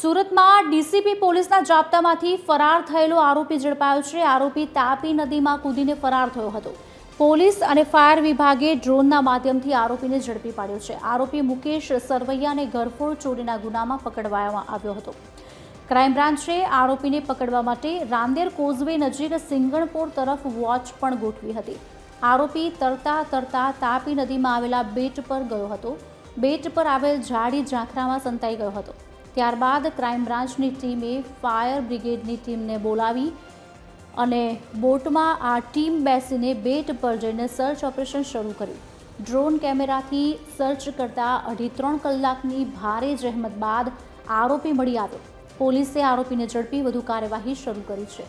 સુરતમાં ડીસીપી પોલીસના જાપ્તામાંથી ફરાર થયેલો આરોપી ઝડપાયો છે. આરોપી તાપી નદીમાં કૂદીને ફરાર થયો હતો. પોલીસ અને ફાયર વિભાગે ડ્રોનના માધ્યમથી આરોપીને ઝડપી પાડ્યો છે. આરોપી મુકેશ સરવૈયાને ઘરફોડ ચોરીના ગુનામાં પકડવામાં આવ્યો હતો. ક્રાઇમ બ્રાન્ચે આરોપીને પકડવા માટે રાંદેર કોઝવે નજીક સિંગણપોર તરફ વોચ પણ ગોઠવી હતી. આરોપી તરતા તરતા તાપી નદીમાં આવેલા બેટ પર ગયો હતો. બેટ પર આવેલ ઝાડી ઝાંખરામાં સંતાઈ ગયો હતો. ત્યારબાદ ક્રાઇમ બ્રાન્ચની ટીમે ફાયર બ્રિગેડની ટીમને બોલાવી અને બોટમાં આ ટીમ બેસીને બેટ પર જઈને સર્ચ ઓપરેશન શરૂ કર્યું. ડ્રોન કેમેરાથી સર્ચ કરતાં અઢી ત્રણ કલાકની ભારે જહેમત બાદ આરોપી મળી આવ્યો. પોલીસે આરોપીને ઝડપી વધુ કાર્યવાહી શરૂ કરી છે.